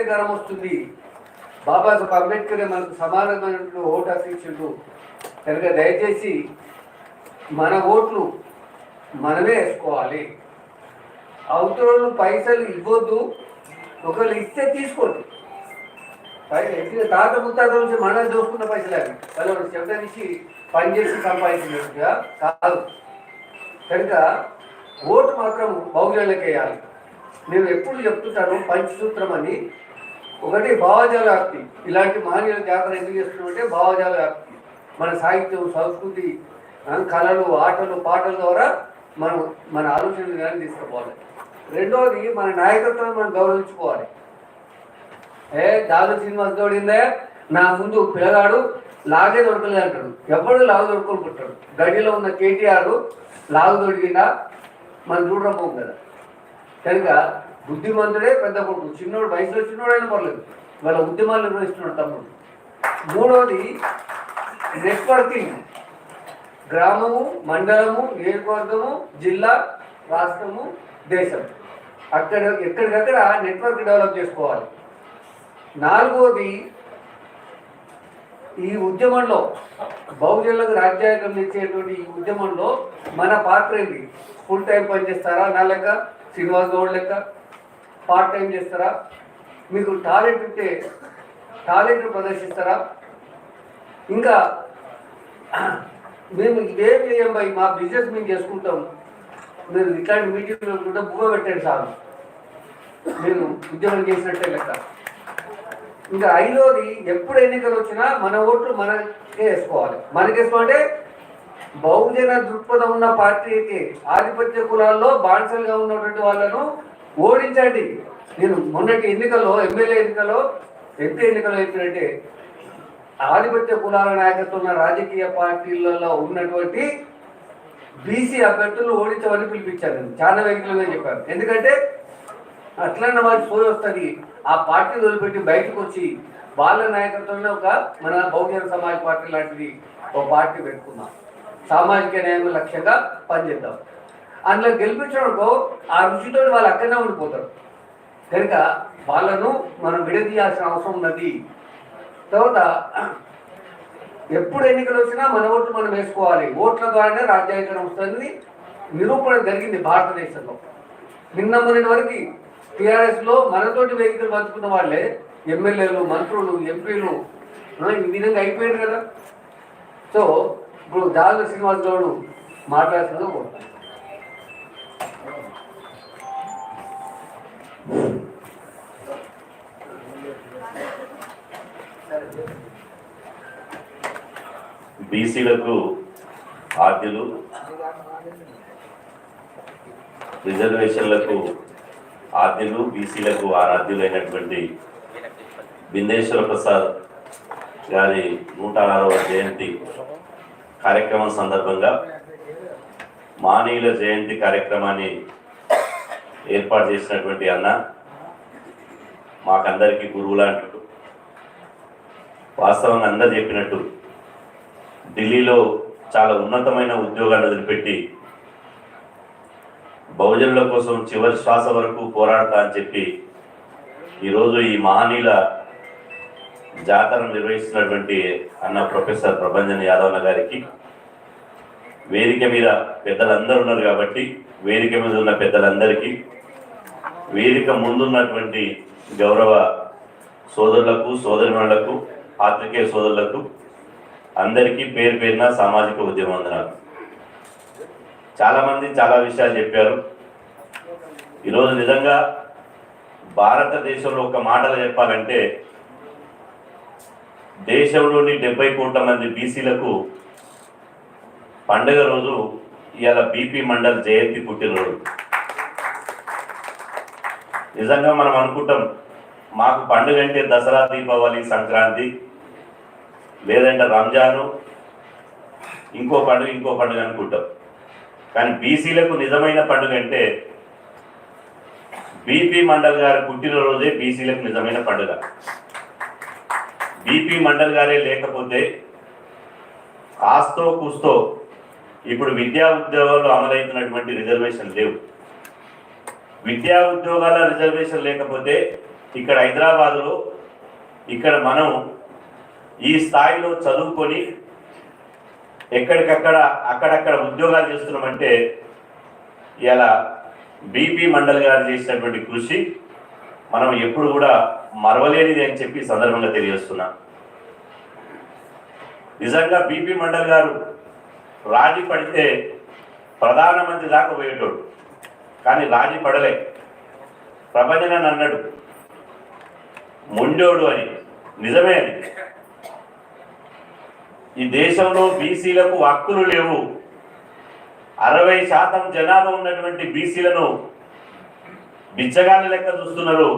రాజ్యాధికారం వస్తుంది. బాబాసాహెబ్ అంబేద్కర్ మనకు సమానమైన ఓటు హక్కు కనుక దయచేసి మన ఓట్లు మనమే వేసుకోవాలి. అవతల పైసలు ఇవ్వద్దు. ఒకవేళ ఇస్తే తీసుకోండి. పైసలు తాత ముత్తాత నుంచి మనం దోసుకున్న పైసలు అవి. వాళ్ళు చెడ్డ నుంచి పనిచేసి సంపాదించినట్టుగా కాదు. కనుక ఓటు మాత్రం బహుజనులకు వేయాలి. నేను ఎప్పుడు చెప్తుంటాను పంచసూత్రం అని. ఒకటి భావజాల వ్యాప్తి ఇలాంటి మహనీయుల జాతర ఎందుకు చేస్తున్నామంటే భావజాల వ్యాప్తి మన సాహిత్యం సంస్కృతి కళలు ఆటలు పాటల ద్వారా మనం మన ఆలోచన విధానం తీసుకుపోవాలి. రెండవది మన నాయకత్వాన్ని మనం గౌరవించుకోవాలి. ఏ దాదు శ్రీనివాస్ గౌడిందే నా ముందు పిల్లగాడు లాగే దొరకలేదు అంటాడు. ఎవడు లాగు దొరుకుని పుట్టాడు గడిలో ఉన్న కేటీఆర్ లాగు దొరికిందా? మనం చూడడం కదా. కనుక బుద్ధిమంతుడే పెద్ద కొడుకు. చిన్నోడు వయసులో చిన్నోడైనా పర్లేదు. వాళ్ళ ఉద్యమాలు నిర్వహిస్తున్నాడు తమ్ముడు. మూడవది నెట్వర్కింగ్ గ్రామము మండలము నియోజకవర్గము జిల్లా రాష్ట్రము దేశం. అక్కడ ఎక్కడికక్కడ నెట్వర్క్ డెవలప్ చేసుకోవాలి. నాలుగోది ఈ ఉద్యమంలో బహుజనులకు రాజ్యాంగం ఇచ్చేటువంటి ఈ ఉద్యమంలో మన పాత్ర ఏంటి ఫుల్ టైం పని చేస్తారా నా లెక్క? శ్రీనివాస్ గౌడ్ లెక్క? పార్ట్ టైం చేస్తారా? మీకు టాలెంట్ ఉంటే టాలెంట్ ప్రదర్శిస్తారా? ఇంకా మేము ఇదేం చేయం భయ్ మా బిజినెస్ మేము చేసుకుంటాం. మీరు ఇట్లాంటి మీటింగ్లో కూడా బువ్వ పెట్టండి సార్. నేను ఉద్యమం చేసినట్టే లెక్క. ఇంకా ఐదోది ఎప్పుడు ఎన్నికలు వచ్చినా మన ఓట్లు మనకే వేసుకోవాలి. మనకేసుకోవాలంటే బహుజన దృక్పథం ఉన్న పార్టీ అయితే ఆధిపత్య కులాల్లో బానిసలుగా ఉన్నటువంటి వాళ్ళను ఓడించండి. నేను మొన్నటి ఎన్నికల్లో ఎమ్మెల్యే ఎన్నికల్లో ఎంపీ ఎన్నికల్లో ఏంటంటే ఆధిపత్య కులాల నాయకత్వం ఉన్న రాజకీయ పార్టీలలో ఉన్నటువంటి బీసీ అభ్యర్థులు ఓడించమని పిలిపించాను నేను. చాలా వెహికల్గా చెప్పాను. ఎందుకంటే అట్లన్న వాళ్ళకి సోయి వస్తుంది. ఆ పార్టీ వదిలిపెట్టి బయటకు వచ్చి వాళ్ళ నాయకత్వంలో ఒక మన బహుజన సమాజ్ పార్టీ లాంటిది ఒక పార్టీ పెట్టుకుందాం. సామాజిక న్యాయం లక్ష్యంగా పనిచేద్దాం. అందులో గెలిపించడంతో ఆ రుచితో వాళ్ళు అక్కడనే ఉండిపోతారు. కనుక వాళ్ళను మనం విడదీయాల్సిన అవసరం ఉన్నది. తర్వాత ఎప్పుడు ఎన్నికలు వచ్చినా మన ఓట్లు మనం వేసుకోవాలి. ఓట్ల ద్వారానే రాజ్యాంగం వస్తుంది. నిరూపణ జరిగింది భారతదేశంలో. నిన్న మొన్నటి వరకు టీఆర్ఎస్లో మనతోటి వెహికల్ పంచుకున్న వాళ్ళే ఎమ్మెల్యేలు మంత్రులు ఎంపీలు. ఈ విధంగా అయిపోయారు కదా. సో ఇప్పుడు దాదాపు శ్రీనివాస్ గౌడ్ మాట్లాడుతున్నది బీసీలకు ఆద్యులు రిజర్వేషన్లకు ఆద్యులు బీసీలకు ఆరాధ్యులైనటువంటి బిందేశ్వర ప్రసాద్ గారి నూట ఆరవ జయంతి కార్యక్రమం సందర్భంగా మానీయుల జయంతి కార్యక్రమాన్ని ఏర్పాటు చేసినటువంటి అన్న మాకందరికీ గురువు లాంటి వాస్తవంగా అందరు చెప్పినట్టు ఢిల్లీలో చాలా ఉన్నతమైన ఉద్యోగాన్ని వదిలిపెట్టి బహుజనుల కోసం చివరి శ్వాస వరకు పోరాడతా అని చెప్పి ఈరోజు ఈ మహనీయుల జాతర నిర్వహిస్తున్నటువంటి అన్న ప్రొఫెసర్ ప్రభంజన్ యాదవ్ గారికి వేదిక మీద పెద్దలందరూ ఉన్నారు కాబట్టి వేదిక మీద ఉన్న పెద్దలందరికీ వేదిక ముందున్నటువంటి గౌరవ సోదరులకు సోదరిమణులకు పాత్రికేయ సోదరులకు అందరికీ పేరు పేరున సామాజిక ఉద్యమందనాలు చాలామంది చాలా చాలా విషయాలు చెప్పారు. ఈరోజు నిజంగా భారతదేశంలో ఒక మాటలు చెప్పాలంటే దేశంలోని డెబ్బై కోట్ల మంది బీసీలకు పండుగ రోజు ఇవాళ బీపీ మండల్ జయంతి పుట్టినరోజు. నిజంగా మనం అనుకుంటాం మాకు పండుగ అంటే దసరా దీపావళి సంక్రాంతి లేదంటే రంజాను ఇంకో పండుగ ఇంకో పండుగ అనుకుంటాం. కానీ బీసీలకు నిజమైన పండుగ అంటే బీపీ మండల్ గారి పుట్టినరోజే బీసీలకు నిజమైన పండుగ. బీపీ మండల్ గారే లేకపోతే ఆస్తో కూస్తో ఇప్పుడు విద్యా ఉద్యోగాల్లో అమలవుతున్నటువంటి రిజర్వేషన్ లేవు. విద్యా ఉద్యోగాల రిజర్వేషన్ లేకపోతే ఇక్కడ హైదరాబాద్లో ఇక్కడ మనం ఈ స్థాయిలో చదువుకొని ఎక్కడికక్కడ అక్కడక్కడ ఉద్యోగాలు చేస్తున్నామంటే ఇలా బీపీ మండల్ గారు చేసినటువంటి కృషి మనం ఎప్పుడు కూడా మరవలేనిది అని చెప్పి సందర్భంగా తెలియజేస్తున్నా. నిజంగా బీపీ మండల్ గారు రాజీ పడితే ప్రధానమంత్రి దాకా పోయేటోడు కానీ రాజీ పడలే. ప్రభంజనని అన్నాడు మొండోడు అని. నిజమే అది. ఈ దేశంలో బీసీలకు హక్కులు లేవు. అరవై శాతం జనాభా ఉన్నటువంటి బీసీలను బిచ్చగాళ్ళ లెక్క చూస్తున్నారు.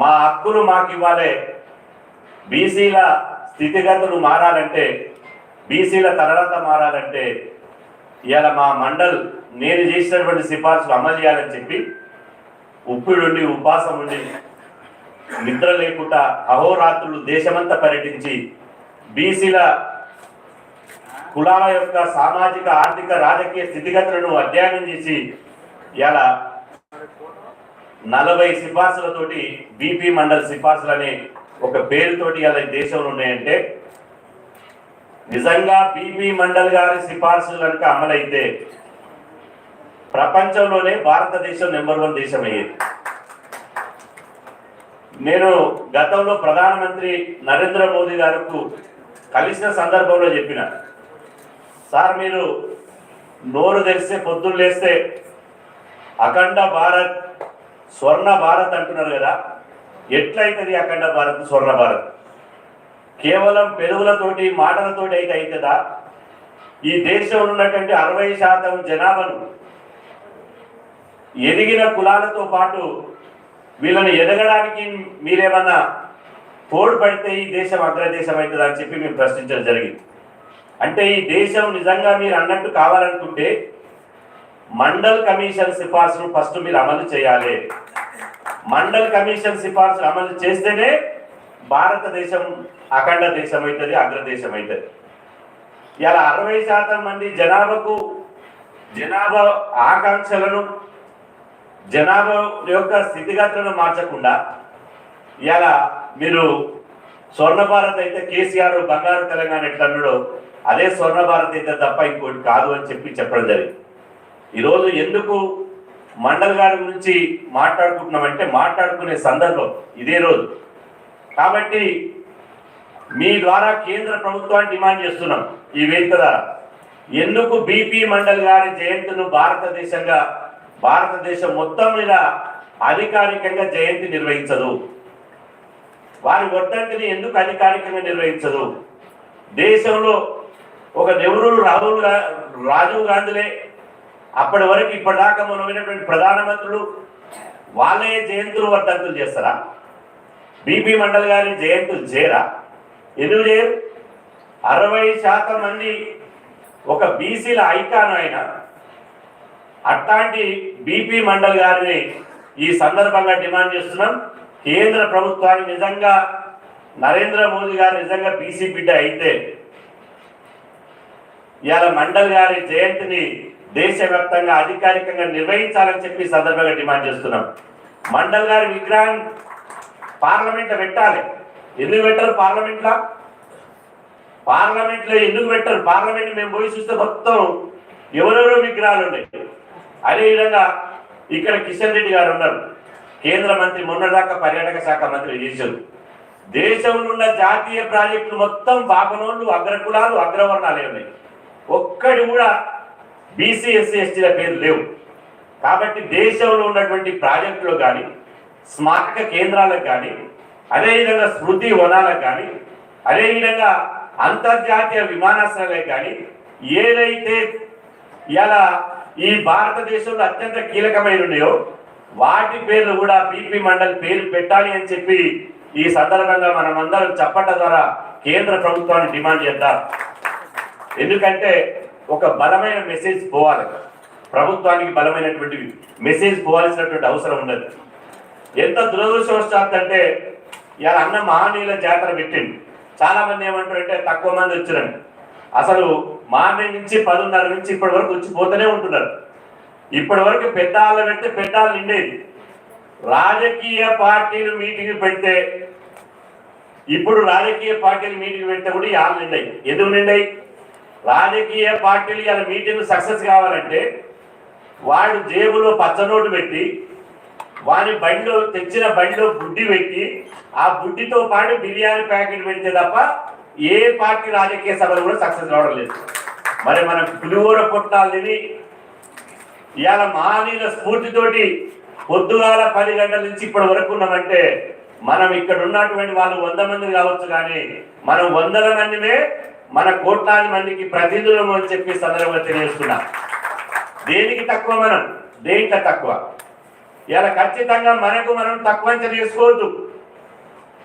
మా హక్కులు మాకు ఇవ్వాలి. బీసీల స్థితిగతులు మారాలంటే బీసీల తరలత మారాలంటే ఇవాళ మా మండల్ నేను చేసినటువంటి సిఫార్సులు అమలు చేయాలని చెప్పి ఉప్పుడుండి ఉపాసం ఉండి నిద్ర లేకుండా అహోరాత్రులు దేశమంతా పర్యటించి బీసీల కులాల యొక్క సామాజిక ఆర్థిక రాజకీయ స్థితిగతులను అధ్యయనం చేసి ఇలా నలభై సిఫార్సులతోటి బీపీ మండల్ సిఫార్సులు అనే ఒక పేరుతోటి ఇలా దేశంలో ఉన్నాయంటే నిజంగా బీపీ మండల్ గారి సిఫార్సులు కనుక అమలైతే ప్రపంచంలోనే భారతదేశం నెంబర్ వన్ దేశం అయ్యేది నేను గతంలో ప్రధానమంత్రి నరేంద్ర మోదీ గారికి కలిసిన సందర్భంలో చెప్పిన. సార్ మీరు నోరు తెరిస్తే పొద్దున్న లేస్తే అఖండ భారత్ స్వర్ణ భారత్ అంటున్నారు కదా. ఎట్లయితుంది అఖండ భారత్ స్వర్ణ భారత్? కేవలం పెరుగులతోటి మాటలతోటి అయితే అవుతుందా ఈ దేశంలో ఉన్నటువంటి అరవై శాతం జనాభాను ఎదిగిన కులాలతో పాటు వీళ్ళని ఎదగడానికి మీరేమన్నా తోడ్పడితే ఈ దేశం అగ్రదేశం అవుతుంది అని చెప్పి మేము ప్రశ్నించడం జరిగింది. అంటే ఈ దేశం నిజంగా మీరు అన్నట్టు కావాలనుకుంటే మండల్ కమిషన్ సిఫార్సును ఫస్ట్ మీరు అమలు చేయాలి. మండల్ కమిషన్ సిఫార్సు అమలు చేస్తేనే భారతదేశం అఖండ దేశం అవుతుంది అగ్రదేశం అవుతుంది. ఇలా అరవై శాతం మంది జనాభాకు జనాభా ఆకాంక్షలను జనాభా యొక్క స్థితిగతులను మార్చకుండా ఇలా మీరు స్వర్ణ భారత్ అయితే కేసీఆర్ బంగారు తెలంగాణ ఎట్లా అన్నాడో అదే స్వర్ణ భారత్ అయితే తప్ప ఇంకోటి కాదు అని చెప్పి చెప్పడం జరిగింది. ఈరోజు ఎందుకు మండల్ గారి గురించి మాట్లాడుకుంటున్నామంటే మాట్లాడుకునే సందర్భం ఇదే రోజు. కాబట్టి మీ ద్వారా కేంద్ర ప్రభుత్వాన్ని డిమాండ్ చేస్తున్నాం ఈ వేదిక ద్వారా. ఎందుకు బీపీ మండల్ గారి జయంతిను భారతదేశంగా భారతదేశం మొత్తం మీద అధికారికంగా జయంతి నిర్వహించదు? వారి వర్ధంతిని ఎందుకు అధికారికంగా నిర్వహించదు? దేశంలో ఒక నెహ్రూ రాహుల్ గా- రాజీవ్ గాంధీలే అప్పటి వరకు ఇప్పటిదాకా మనం ప్రధానమంత్రులు వాళ్ళే జయంతులు వర్ధంతులు చేస్తారా? బీపీ మండల్ గారి జయంతులు చేయరా? ఎందుకు చేయరు? అరవై శాతం మంది ఒక బీసీల ఐకాన్ ఆయన అట్లాంటి బీపీ మండల్ గారిని ఈ సందర్భంగా డిమాండ్ చేస్తున్నాం. కేంద్ర ప్రభుత్వాన్ని నిజంగా నరేంద్ర మోదీ గారు నిజంగా బీసీ బిడ్డ అయితే ఇవాళ మండల్ గారి జయంతిని దేశవ్యాప్తంగా అధికారికంగా నిర్వహించాలని చెప్పి సందర్భంగా డిమాండ్ చేస్తున్నాం. మండల్ గారి విగ్రహం పార్లమెంట్ పెట్టాలి. ఎందుకు పెట్టరు పార్లమెంట్లో పార్లమెంట్లో ఎందుకు పెట్టరు? పార్లమెంట్ మేము పోయి చూస్తే మొత్తం ఎవరెవరో విగ్రహాలు ఉన్నాయి. అదేవిధంగా ఇక్కడ కిషన్ రెడ్డి గారు ఉన్నారు. కేంద్ర మంత్రి మొన్నదాకా పర్యాటక శాఖ మంత్రి చేశారు దేశంలో ఉన్న జాతీయ ప్రాజెక్టులు మొత్తం బాపనోళ్ళు అగ్రకులాలు అగ్రవర్ణాలు ఉన్నాయి. ఒక్కడి కూడా బీసీ ఎస్సీ ఎస్టీల పేరు లేవు. కాబట్టి దేశంలో ఉన్నటువంటి ప్రాజెక్టులు కానీ స్మారక కేంద్రాలకు కానీ అదేవిధంగా స్మృతి వనాలకు కానీ అదేవిధంగా అంతర్జాతీయ విమానాశ్రయాలకు కానీ ఏదైతే ఇలా ఈ భారతదేశంలో అత్యంత కీలకమైన ఉన్నాయో వాటి పేర్లు కూడా బీపీ మండల్ పేరు పెట్టాలి అని చెప్పి ఈ సందర్భంగా మనం అందరం చెప్పట ద్వారా కేంద్ర ప్రభుత్వాన్ని డిమాండ్ చేద్దాం. ఎందుకంటే ఒక బలమైన మెసేజ్ పోవాలి. ప్రభుత్వానికి బలమైనటువంటి మెసేజ్ పోవాల్సినటువంటి అవసరం ఉండదు. ఎంత దురదృష్టవశాత్తు అంటే ఇలా అన్న మహనీయుల జాతర పెట్టింది చాలా మంది ఏమంటారంటే తక్కువ మంది వచ్చారండి. అసలు మార్నింగ్ నుంచి పదున్నర నుంచి ఇప్పటి వరకు వచ్చి పోతూనే ఉంటున్నారు. ఇప్పటి వరకు పెద్దాళ్ళ పెడితే పెద్దాళ్ళు నిండేది. రాజకీయ పార్టీలు మీటింగ్ పెడితే ఇప్పుడు రాజకీయ పార్టీలు మీటింగ్ పెడితే కూడా ఇవాళ నిండాయి. ఎందుకు నిండాయి? రాజకీయ పార్టీలు ఇవాళ మీటింగ్ సక్సెస్ కావాలంటే వాడు జేబులో పచ్చనోటు పెట్టి వాని బండిలో తెచ్చిన బండిలో బుడ్డి పెట్టి ఆ బుడ్డితో పాటు బిర్యానీ ప్యాకెట్ పెడితే తప్ప ఏ పార్టీ రాజకీయ సభలు కూడా సక్సెస్ కావడం లేదు. మరి మనం పులిహోర పొట్టాలు తిని ఇవాళ మానీల స్ఫూర్తితోటి పొద్దుగాల పది గంటల నుంచి ఇప్పటి వరకు ఉన్నామంటే మనం ఇక్కడ ఉన్నటువంటి వాళ్ళు వంద మంది కావచ్చు కానీ మనం వందల మందినే మన కోట్లాది మందికి ప్రతినిధులము అని చెప్పి సందర్భంగా తెలియజేస్తున్నా. దేనికి తక్కువ మనం? దేంట్లో తక్కువ? ఇలా ఖచ్చితంగా మనకు మనం తక్కువ అంచనా చేసుకోవద్దు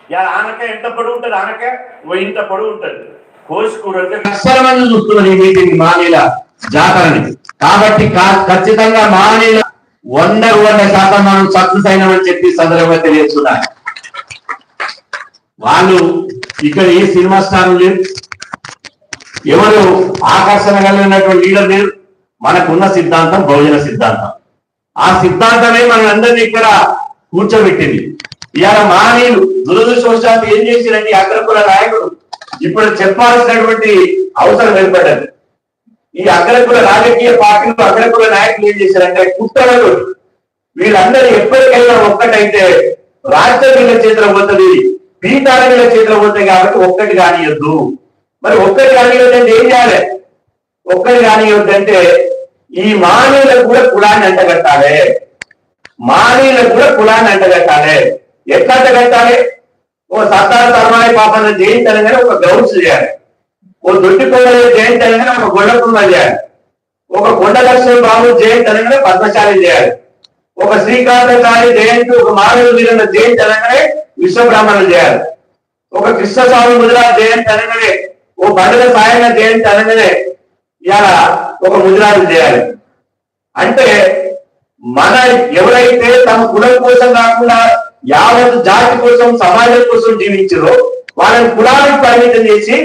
ఇలా ఆనక ఎంత పొడుగు ఉంటుంది? ఆనక ఓ ఇంత పొడుగు ఉంటుంది. కోసుకూర చూస్తున్నారు ఈ మీటింగ్ జాతరని. కాబట్టి కా- ఖచ్చితంగా మానేల వంద వంద శాతం మనం సక్సెస్ అయినామని చెప్పి సందర్భంగా తెలియజేస్తున్నారు వాళ్ళు ఇక్కడ ఏ సినిమా స్టార్ లేరు. ఎవరు ఆకర్షణ కలిగినటువంటి లీడర్ లేరు. మనకున్న సిద్ధాంతం బహుజన సిద్ధాంతం. ఆ సిద్ధాంతమే మన అందరినీ ఇక్కడ కూర్చోబెట్టింది. ఇవాళ మానీయులు దురదృష్టవశాత్తు ఏం చేసిరండి అగ్రకుల నాయకుడు ఇప్పుడు చెప్పాల్సినటువంటి అవసరం ఏర్పడ్డది. ఈ అగ్రకుల రాజకీయ పార్టీలు అగ్రకుల నాయకులు ఏం చేశారంటే కుట్రలు. వీళ్ళందరూ ఎప్పటికైనా ఒక్కటైతే రాష్ట్ర వీళ్ళ చేతిలో పోతుంది పీఠాల వీళ్ళ చేతిలో పోతాయి కాబట్టి ఒక్కటి కానియద్దు మరి ఒక్కటి కానియొద్దు ఏం చేయాలి? ఒక్కటి కానియొద్దు ఈ మానవులకు కూడా కులాన్ని అంటగట్టాలి. మానవులకు కూడా కులాన్ని అంటగట్టాలి. ఎట్లా అంటగట్టాలి? ఓ సత్తా సర్మాయ పాపన్న జయించాలని ఒక గౌడ్స్ చేయాలి. ఓ దొడ్డి జయంతి అనగానే ఒక గొడ్డ కుండ చేయాలి. ఒక కొండలక్ష్మి బాబు జయంతి పద్మశాలి చేయాలి. ఒక శ్రీకాంతచారి జయంతి ఒక మానవుడు మీరున్న జయంతి అనగానే విశ్వబ్రాహ్మణులు చేయాలి. ఒక కృష్ణస్వామి ముదిరా జయంతి అనగానే ఓ బండల సాయన జయంతి అనగానే ఇలా ఒక ముదిరాజు చేయాలి. అంటే మన ఎవరైతే తమ కులం కోసం కాకుండా యావత్ జాతి కోసం సమాజం కోసం జీవించారో వాళ్ళని కులానికి పరిమితం చేసి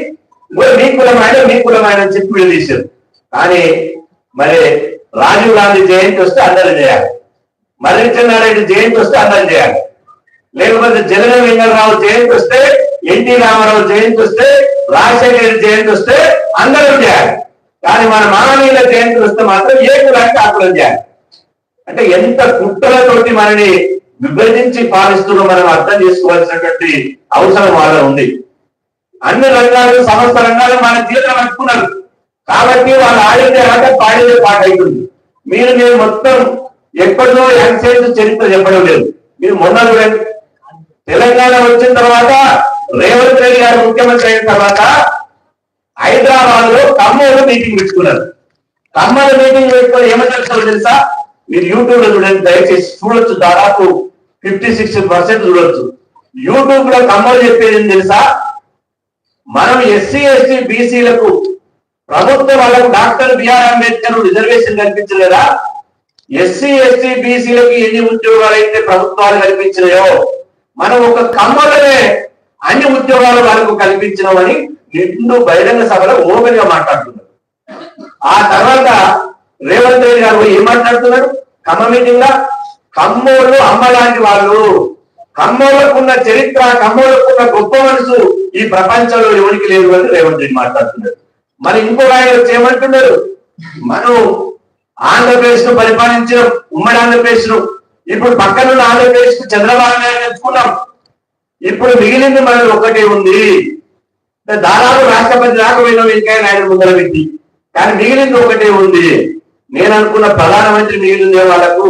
మీ మీ ఆయన మీ కులమైన అని చెప్పి విడదీశారు కానీ మరి రాజీవ్ గాంధీ జయంతి వస్తే అందరూ చేయాలి. మర్రిచంద్రారెడ్డి జయంతి వస్తే అందరూ చేయాలి. లేకపోతే జగన్ వెంకటరావు జయంతి వస్తే ఎన్టీ రామారావు జయంతి వస్తే రాజశేఖర రెడ్డి జయంతి వస్తే అందరూ చేయాలి. కానీ మన మానవీయుల జయంతి వస్తే మాత్రం ఏ కులానికి ఆకులం చేయాలి. అంటే ఎంత కుట్రలతోటి మనని విభజించి పాలిస్తున్న మనం అర్థం చేసుకోవాల్సినటువంటి అవసరం వాళ్ళ ఉంది. అన్ని రంగాలు సమస్త రంగాలు మన జీవితం అనుకున్నారు కాబట్టి వాళ్ళు ఆడిందే ఆట పాడిందే పాట అవుతుంది. మీరు నేను మొత్తం ఎక్కడో ఎంతసేపు చరిత్ర చెప్పడం లేదు. మీరు మొన్న చూడండి. తెలంగాణ వచ్చిన తర్వాత రేవంత్ రెడ్డి గారు ముఖ్యమంత్రి అయిన తర్వాత హైదరాబాద్లో ఖమ్మంలో మీటింగ్ పెట్టుకున్నారు. కమ్మల మీటింగ్ పెట్టుకుని ఏమని చెప్తారో తెలుసా? మీరు యూట్యూబ్లో చూడండి దయచేసి చూడొచ్చు. దాదాపు ఫిఫ్టీ సిక్స్టీ పర్సెంట్ చూడొచ్చు. యూట్యూబ్లో ఖమ్మం చెప్పేది తెలుసా? మనం ఎస్సీ ఎస్టీ బీసీలకు ప్రభుత్వం వాళ్ళకు doctor B R Ambedkar reservation కల్పించలేదా? SC ST బీసీలకు ఎన్ని ఉద్యోగాలు అయితే ప్రభుత్వాలు కల్పించినాయో మనం ఒక కమ్మలనే అన్ని ఉద్యోగాలు వాళ్ళకు కల్పించినామని నిండు బహిరంగ సభలో ఓపెన్గా మాట్లాడుతున్నారు. ఆ తర్వాత రేవంత్ రెడ్డి గారు ఏం మాట్లాడుతున్నారు? కమ్మ మీటింగ్ లా కమ్మోళ్ళు అమ్మ లాంటి వాళ్ళు. ఖమ్మోళ్ళకున్న చరిత్ర ఖమ్మోళ్ళకున్న గొప్ప మనసు ఈ ప్రపంచంలో ఎవరికి లేదు అని రేవంత్ రెడ్డి మాట్లాడుతున్నారు. మరి ఇంకో ఆయన వచ్చి ఏమంటున్నారు? మనం ఆంధ్రప్రదేశ్ను పరిపాలించిన ఉమ్మడి ఆంధ్రప్రదేశ్ను ఇప్పుడు పక్కనున్న ఆంధ్రప్రదేశ్కు చంద్రబాబు నాయుడు ఎంచుకున్నాం. ఇప్పుడు మిగిలింది మనకు ఒకటే ఉంది. దాదాపు రాష్ట్రపతి రాకపోయినా వెంకయ్య నాయుడు ముందర పెట్టి కానీ మిగిలింది ఒకటే ఉంది. నేను అనుకున్న ప్రధానమంత్రి మిగిలిందే వాళ్ళకు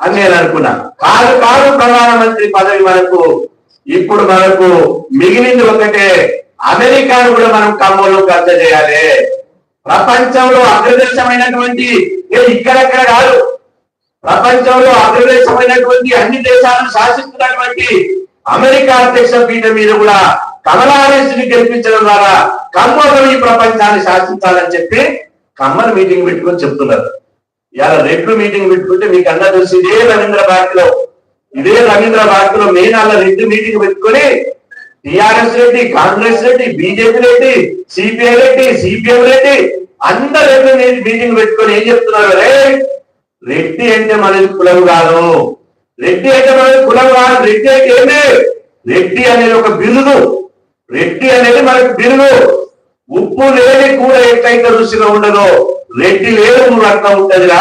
అని నేను అనుకున్నా. కాదు కాదు ప్రధానమంత్రి పదవి మనకు ఇప్పుడు మనకు మిగిలింది ఒకటే. అమెరికాను కూడా మనం కమ్మలో కబ్జా చేయాలి. ప్రపంచంలో అగ్రదేశమైనటువంటి ఏ కాదు. ప్రపంచంలో అగ్రదేశమైనటువంటి అన్ని దేశాలను శాసిస్తున్నటువంటి అమెరికా అధ్యక్ష పీఠ మీద కూడా కమలా ని గెలిపించడం ద్వారా కమ్మలు ఈ ప్రపంచాన్ని శాసించాలని చెప్పి కమ్మలు మీటింగ్ పెట్టుకొని చెప్తున్నారు. ఇలా రెడ్లు మీటింగ్ పెట్టుకుంటే మీకు అన్న తెలుసు ఇదే రవీంద్ర భారతిలో ఇదే రవీంద్ర భారతిలో మెయిన్ అలా రెడ్డి మీటింగ్ పెట్టుకొని TRS Reddy Congress Reddy BJP Reddy CPI Reddy CPM Reddy అందరు రెడ్డి మీటింగ్ పెట్టుకొని ఏం చెప్తున్నారు? రే రెడ్డి అంటే మనది కులం కాదు. రెడ్డి అంటే మనకి కులం కాదు. రెడ్డి అంటే ఏంటి రెడ్డి అనేది ఒక బిరుదు. రెడ్డి అనేది మనకి బిరుదు. ఉప్పు లేని కూర ఎట్లయితే రుచిగా ఉండదో రెడ్డి లేని రక్తం అట్లా ఉంటదిరా.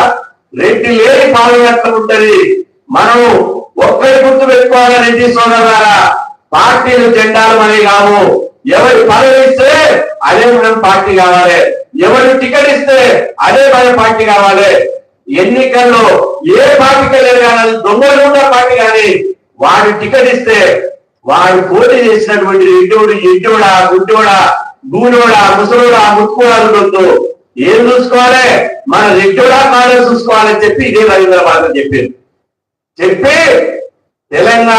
రెడ్డి లేని పాలు రక్తం ఉంటది. మనం ఒక్కరి గుర్తు పెట్టుకోవాలి రెడ్డి సోదరులారా? పార్టీలు జెండాలు మనవి కావు. ఎవరి పదవి ఇస్తే అదే మనం పార్టీ కావాలి. ఎవరు టికెట్ ఇస్తే అదే మన పార్టీ కావాలి. ఎన్నికల్లో ఏ పార్టీకి లేదు కానీ దొంగలు ఉన్న పార్టీ కానీ వాడు టికెట్ ఇస్తే వాడు పోటీ చేసినటువంటి రెడ్డోడు ఎడ్డోడా గుడ్డోడా గూనోడా ముసలోడా ముట్టుకోవాలనుకుంటూ ఏం చూసుకోవాలి? మన రెడ్డోడా కాలేజ్ చూసుకోవాలని చెప్పి ఇదే రవీంద్రబాబు చెప్పారు. చెప్పి తెలంగాణ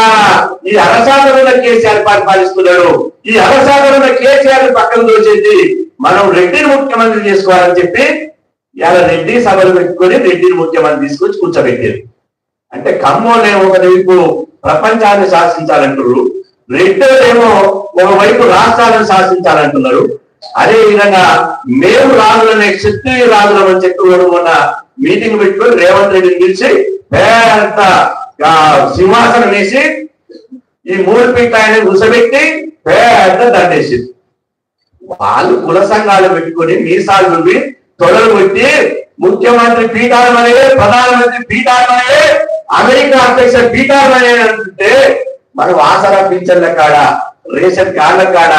ఈ అరసాగరుల కేసీఆర్ పరిపాలిస్తున్నాడు ఈ అరసాగరుల కేసీఆర్ పక్కన దోచేసి మనం రెడ్డిని ముఖ్యమంత్రి చేసుకోవాలని చెప్పి ఇలా రెడ్డి సభలు పెట్టుకొని రెడ్డిని ముఖ్యమంత్రి తీసుకొచ్చి కూర్చోబెట్టారు. అంటే ఖమ్మంలో ఒక వైపు ప్రపంచాన్ని శాసించాలంటున్నారు. రెడ్డిలేమో ఒకవైపు రాష్ట్రాలను శాసించాలంటున్నారు. అదే విధంగా మేము రాజులనే క్షత్రియ రాజులం అని చెప్పి మొన్న మీటింగ్ పెట్టుకొని రేవంత్ రెడ్డిని పిలిచి పెద్ద సింహాసనం వేసి ఈ మూడు పీట ఆయన ఉసబెట్టి పెద్ద దండేసింది. వాళ్ళు కుల సంఘాలు పెట్టుకొని మీసాలు నుండి తొడలు కొట్టి ముఖ్యమంత్రి పీఠాలమనే ప్రధానమంత్రి పీఠాలమనే అమెరికా అధ్యక్ష పీఠాలమనే అంటుంటే మనం ఆసరా పింఛన్ల కాడ రేషన్ కార్డుల కాడ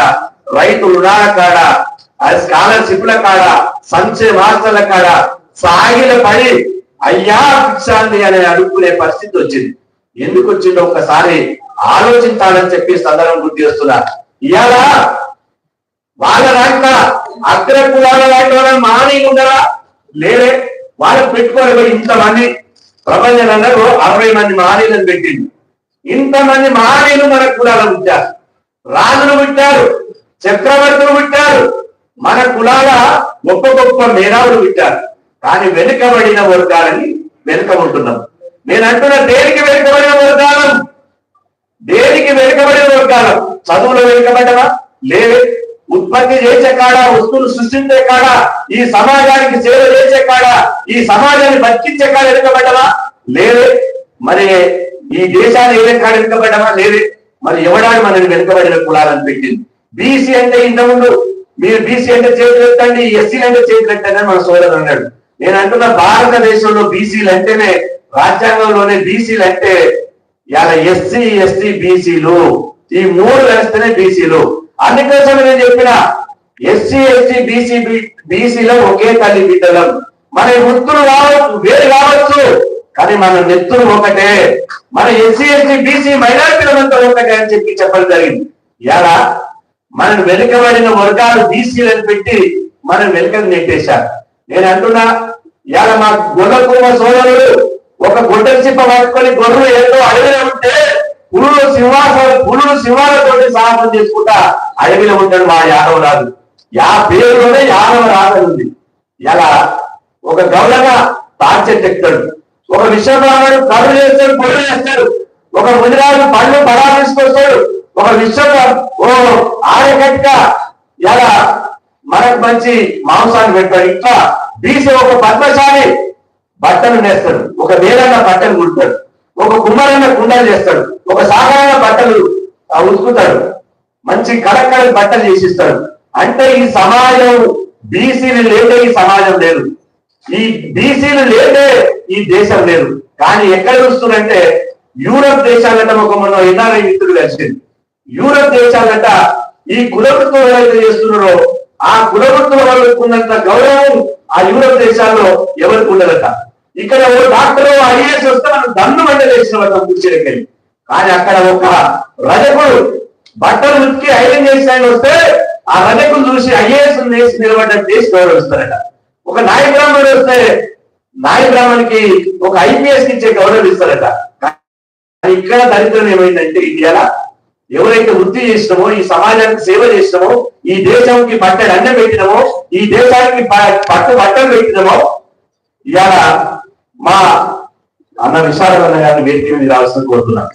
రైతు రుణాల కాడ స్కాలర్షిప్ల కాడ సంక్షేమ హాస్టల్ల కాడ సాగిల పడి అయ్యా పిచ్చాంది అని అనుకునే పరిస్థితి వచ్చింది. ఎందుకు వచ్చిందో ఒక్కసారి ఆలోచించాలని చెప్పి సందర్భం గుర్తు చేస్తున్నా. ఇవాళ వాళ్ళ దాంట్లో అగ్ర కులాల లాంటి వాళ్ళని ఉండరా లేదే వాళ్ళు పెట్టుకోవాలి ఇంతమంది ఇంతమంది ప్రపంచంలో అరవై మంది మహనీయులను పెట్టింది. ఇంతమంది మహనీయులు మన కులాలు పుట్టారు రాజులు పుట్టారు. చక్రవర్తులు పుట్టారు. మన కులాల గొప్ప గొప్ప మేధావులు పుట్టారు. కానీ వెనుకబడిన వర్గాలని వెనుక ఉంటున్నాం నేను అంటున్న దేనికి వెనుకబడిన వర్గాలం? దేనికి వెనుకబడిన వర్గాలం? చదువులో వెనుకబడ్డమా లేవే ఉత్పత్తి చేసే కాడ వస్తువులు సృష్టించే కాడ ఈ సమాజానికి సేవ చేసే కాడ ఈ సమాజాన్ని బతికించే కాడ వెనుకబడ్డమా లేదు. మరి ఈ దేశాన్ని ఏ కాడ వెనుకబడ్డమా? లేవే మరి ఎవడాన్ని మనల్ని వెనుకబడిన కులాలను పెట్టింది? బీసీ అంటే ఇంతకుముందు మీరు బీసీ అంటే చేతులు ఎత్తండి ఎస్సీ అంటే చేతులు ఎత్తండి అని మన సోదరుడు అన్నాడు. నేను అంటున్న భారతదేశంలో బీసీలు అంటేనే రాజ్యాంగంలోనే బీసీలు అంటే ఇలా ఎస్సీ ఎస్టీ బీసీలు ఈ మూడు కలిస్తేనే బీసీలు అందుకోసం నేను చెప్పిన ఎస్సీ ఎస్టీ బీసీ బీసీలో ఒకే తల్లి బిడ్డలం. మన వృత్తులు కావచ్చు వేరు కావచ్చు కానీ మన నెత్తులు ఒకటే. మన ఎస్సీ ఎస్టీ బీసీ మైనారిటీలంతా ఒకటే అని చెప్పి చెప్పడం జరిగింది. ఇలా మనం వెనుకబడిన వర్గాలు బీసీలను పెట్టి మనం వెనుకకు నెట్టేశారు. నేను అంటున్నా ఇవాళ మా గొల్లకుమ సోదరుడు ఒక గొడ్డల చిప్ప పట్టుకొని గొర్రెలు ఏదో అడవిలో ఉంటే పులులు సింహాస పులులు సింహాలతో సాహసం చేసుకుంటా అడవిలో ఉంటాడు మా యాదవ రాజు యా పేరులోనే యాదవ రాజు ఉంది. ఇలా ఒక గౌడగా తాచెట్టు ఒక విశ్వబ్రాహ్మణుడు కరువు చేస్తాడు పొడుగు చేస్తాడు ఒక ముదిరాజు పళ్ళు పరామర్శిస్తాడు ఒక విషయంలో ఓ ఆడకట్క ఇలా మనకు మంచి మాంసాన్ని పెడతాడు. ఇట్లా బీసీ ఒక పద్మశాలి బట్టలు నేస్తాడు. ఒక వేలన్న బట్టలు కుడతాడు. ఒక కుమ్మరన్న కుండలు చేస్తాడు. ఒక సాధారణ బట్టలు ఉతుకుతాడు. మంచి కడక్కడ బట్టలు చేసిస్తాడు. అంటే ఈ సమాజం బీసీలు లేదే ఈ సమాజం లేదు. ఈ బీసీలు లేదే ఈ దేశం లేదు. కానీ ఎక్కడ చూస్తుందంటే యూరప్ దేశాలంటే ఒక మొన్న ఎన్ఆర్ఐ మిత్రులు కలిసింది యూరప్ దేశాలంట ఈ కులవృత్తులు ఎవరైతే చేస్తున్నారో ఆ కులవృత్తుల వాళ్ళకు ఉన్నంత గౌరవం ఆ యూరప్ దేశాల్లో ఎవరికి ఉండదట. ఇక్కడ ఓ డాక్టర్ ఐఏఎస్ వస్తే మనం దన్ను మంట చేసిన వాళ్ళం కూర్చోకెళ్ళి కానీ అక్కడ ఒక రజకుడు బట్టలు ఉతికి ఐరన్ చేసి ఆయన వస్తే ఆ రజకులు చూసి ఐఏఎస్ చేసి నిలబడ్డ చేసి గౌరవిస్తారట ఒక నాయ బ్రాహ్మణుడు వస్తే నాయ బ్రాహ్మణికి ఒక ఐపీఎస్ ఇచ్చే గౌరవం ఇస్తారట. ఇక్కడ దరిద్రం ఏమైందంటే ఇండియాలో ఎవరైతే వృత్తి చేసినామో ఈ సమాజానికి సేవ చేసినామో ఈ దేశానికి బట్టలు అన్నం పెట్టినామో ఈ దేశానికి ప- పట్టు పట్టం పెట్టినామో ఇవాళ మా అన్న విశాలమైన గారిని వేదిక మీద రావాల్సిన కోరుతున్నాను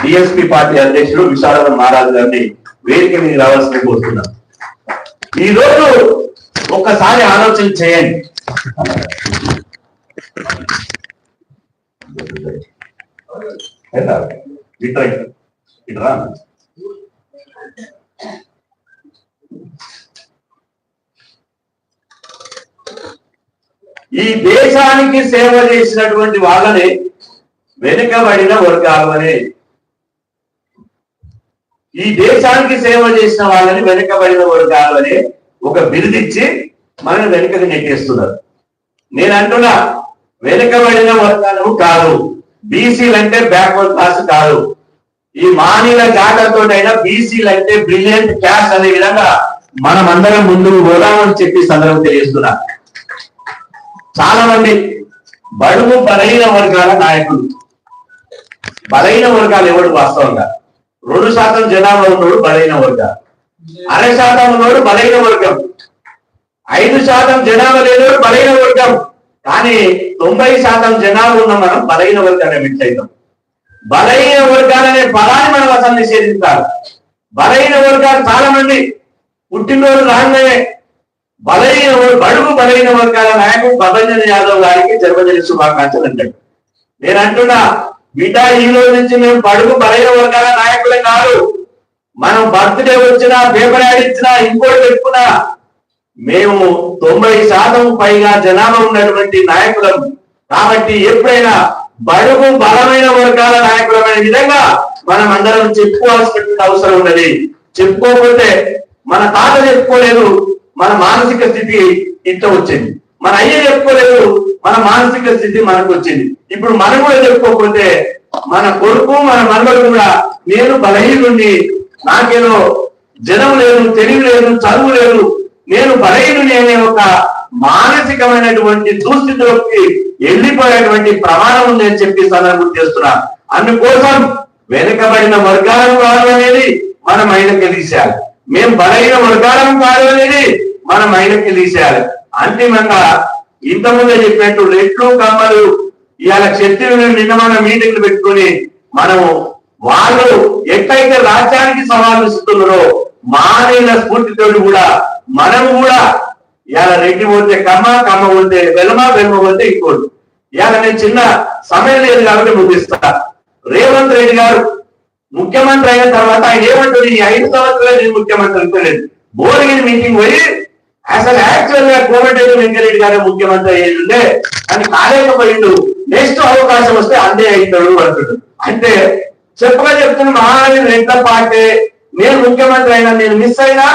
డిఎస్పి పార్టీ అధ్యక్షుడు విశాలమైన మహారాజు గారిని వేదిక మీద రావాల్సిన కోరుతున్నాను ఈ రోజు ఒక్కసారి ఆలోచన చేయండి. ఏంటా? ఇట్రా ఇట్రా. ఈ దేశానికి సేవ చేసినటువంటి వాళ్ళని వెనుకబడిన వర్గాలు అని ఈ దేశానికి సేవ చేసిన వాళ్ళని వెనుకబడిన వర్గాలు అని ఒక బిరుదిచ్చి మనల్ని వెనుకకు నెట్టేస్తున్నారు. నేను అంటున్నా వెనుకబడిన వర్గాలు కాదు. బీసీలు అంటే బ్యాక్వర్డ్ క్లాస్ కాదు. ఈ మానిల జాగ్రత్తతోనైనా బీసీలు అంటే బ్రిలియంట్ క్లాస్ అనే విధంగా మనం అందరం ముందుకు పోదామని చెప్పి సందర్భం తెలియజేస్తున్నా. చాలా మంది బడుగు బలహీన వర్గాల నాయకులు. బలహీన వర్గాలు ఎవడు వాస్తవంగా? రెండు శాతం జనాభా ఉన్నోడు బలహీన వర్గాలు అర శాతం ఉన్నోడు బలహీన వర్గం. ఐదు శాతం జనాభా లేనోడు బలహీన వర్గం. కానీ తొంభై శాతం జనాలు ఉన్న మనం బలహీన వర్గాన్ని మిట్లయితాం బలహీన వర్గాలనే పదాన్ని మనం అసలు నిషేధిస్తారు. బలహీన వర్గాలు చాలా మంది పుట్టినరోజు రాగానే బలహీన బడుగు బలహీన వర్గాల నాయకుడు ప్రభంజన యాదవ్ గారికి జన్మదిన శుభాకాంక్షలు అంటాడు. నేను అంటున్నా బిడ్డ ఈ రోజు నుంచి మేము బడుగు బలహీన వర్గాల నాయకులే కాదు. మనం బర్త్డే వచ్చినా పేపర్ యాడ్ ఇచ్చినా ఇంకోటి పెట్టుకున్నా మేము తొంభై శాతం పైగా జనాభా ఉన్నటువంటి నాయకులం. కాబట్టి ఎప్పుడైనా బడుగు బలమైన వర్గాల నాయకులమైన విధంగా మనం అందరం చెప్పుకోవాల్సినటువంటి అవసరం ఉన్నది. చెప్పుకోకపోతే మన తాత చెప్పుకోలేదు మన మానసిక స్థితి ఇంత వచ్చింది. మన అయ్య చెప్పుకోలేదు మన మానసిక స్థితి మనకు వచ్చింది. ఇప్పుడు మనం కూడా చెప్పుకోకపోతే మన కొడుకు మన మనవడు కూడా నేను బలహీనుండి నాకేదో జనం లేదు తెలివి లేదు చదువు లేదు నేను బలైన నేనే ఒక మానసికమైనటువంటి దుస్థితిలోకి వెళ్ళిపోయేటువంటి ప్రమాణం ఉంది అని చెప్పి సందర్భం చేస్తున్నా. అందుకోసం వెనుకబడిన వర్గాలం కాదు అనేది మన ఆయనకి తీసేయాలి. మేము బలైన వర్గాలం కాదు అనేది మన ఆయనకి తీసేయాలి. అంతిమంగా ఇంతకుముందే చెప్పినట్టు రెట్లు కమ్మలు ఇవాళ శక్తిని నిన్న మన మీటింగ్లు పెట్టుకొని మనము వాళ్ళు ఎట్లయితే రాజ్యానికి సవాలు ఇస్తున్నారో మానవ స్ఫూర్తితో కూడా మనము కూడా ఇవాళ రెడ్డి పోతే కమ్మ కమ్మ పోతే వెలమ వెలమ పోతే ఇంకోటి. ఇవాళ నేను చిన్న సమయం లేదు కాబట్టి ముగిస్తా రేవంత్ రెడ్డి గారు ముఖ్యమంత్రి అయిన తర్వాత ఆయన ఏమంటారు ఈ ఐదు సంవత్సరాలు నేను ముఖ్యమంత్రి అనుకోలేదు బోర్గిరి మీటింగ్ పోయి అసలు యాక్చువల్గా కోమటిరెడ్డి వెంకరెడ్డి గారే ముఖ్యమంత్రి అయ్యిండే. అని కాలేకపోయిండు. నెక్స్ట్ అవకాశం వస్తే అందే అవుతాడు అంటాడు. అంటే చెప్పగా చెప్తున్న మహారాజు రెడ్ల పాటే నేను ముఖ్యమంత్రి అయినా నేను మిస్ అయినా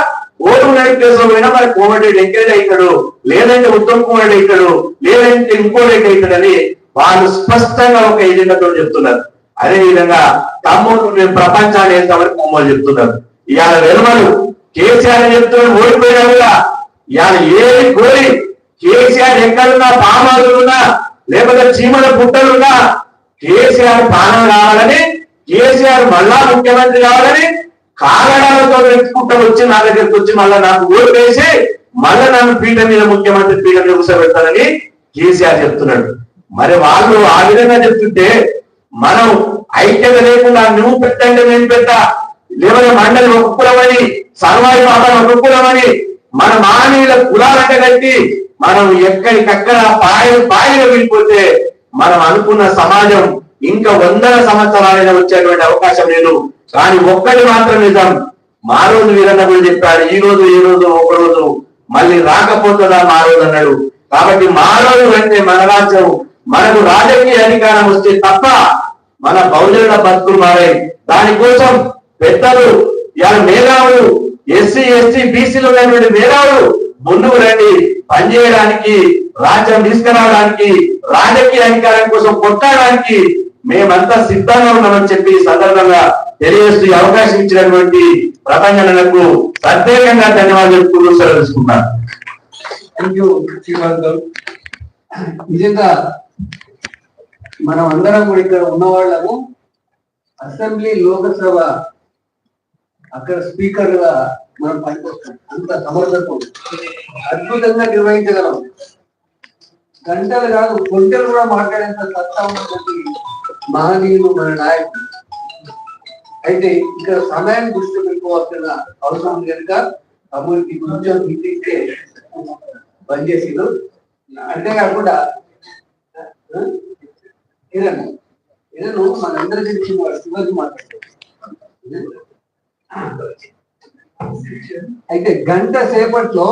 ఓటు కేసులో పోయినా మరి కోమటి వెంకరెడ్డి అవుతాడు లేదంటే ఉత్తమ్ కుమారుడు రెడ్డి అవుతాడు లేదంటే ఇంకోటి అవుతాడని వాళ్ళు స్పష్టంగా ఒక ఎజెండాతో చెప్తున్నారు. అదే విధంగా తమ్ముడు ప్రపంచాన్ని వేస్తామని కొమ్మలు చెప్తున్నారు. ఇవాళ వెలుమలు కేసీఆర్ చెప్తున్నాడు ఓడిపోయినా కూడా. ఇవాళ ఏది కోరి కేసీఆర్ ఎక్కడున్నా పామాలున్నా లేకపోతే చీమల పుట్టలున్నా కేసీఆర్ పాలన కావాలని కేసీఆర్ మళ్ళా ముఖ్యమంత్రి కావాలని కారణాలతో వెతుకుంటూ వచ్చి నా దగ్గరికి వచ్చి మళ్ళా నాకు ఓటు వేసి మళ్ళా నన్ను పీఠ మీద ముఖ్యమంత్రి పీఠ మీద కూర్చోబెడతానని కేసీఆర్ చెప్తున్నాడు. మరి వాళ్ళు ఆ విధంగా చెప్తుంటే మనం ఐక్యత లేకుండా నువ్వు పెట్టండి నేను పెట్ట లేవని మండలి ఒక సర్వాయి మాత్రం ఒక మన మానవుల కులాలంట కట్టి మనం ఎక్కడికక్కడ పాయ పాయలు వెళ్ళిపోతే మనం అనుకున్న సమాజం ఇంకా వందల సంవత్సరాలైనా వచ్చేటువంటి అవకాశం లేదు. కానీ ఒక్కటి మాత్రం నిజం. మా రోజు వీరన్న కూడా చెప్పాడు ఈ రోజు ఈ రోజు ఒక రోజు. మళ్ళీ రాకపోతుందా మా రోజు అన్నాడు. కాబట్టి మా రోజు అంటే మన రాజ్యం మనకు రాజకీయ అధికారం వస్తే తప్ప మన బహుజనుల బతుకులు మారాయి దానికోసం పెద్దలు ఇవాళ మేధావులు ఎస్సీ ఎస్టీ బీసీలు ఉన్నటువంటి మేధావులు ముందుకు రండి. పనిచేయడానికి రాజ్యం తీసుకురావడానికి రాజకీయ అధికారం కోసం కొట్టడానికి మేమంతా సిద్ధంగా ఉన్నామని చెప్పి సందర్భంగా తెలియజేస్తూ అవకాశం ఇచ్చినటువంటి ప్రపంచనకు ప్రత్యేకంగా ధన్యవాదాలు చెప్పుకుంటూ సెలవు థ్యాంక్ యూ నిజంగా మనం అందరం కూడా ఇక్కడ ఉన్న వాళ్ళము అసెంబ్లీ లోకసభ అక్కడ స్పీకర్గా మనం పనికొస్తాం. అంత సమర్థత్వం అద్భుతంగా నిర్వహించగలం. గంటలు కాదు గంటలు కూడా మాట్లాడేంత సత్తా ఉన్నటువంటి మహనీయులు మన నాయకులు. అయితే ఇక్కడ సమయాన్ని దృష్టి పెట్టుకోవాల్సిన అవసరం కనుక తమ్ముడికి కొంచెం ఇంటికే బంద్ అంతేకాకుండా ఆ, కిరణ్ కిరణ్ మనందరికీ తెలిసిన శివాజీ మాట్లాడుతాడు. అయితే గంట సేపట్లో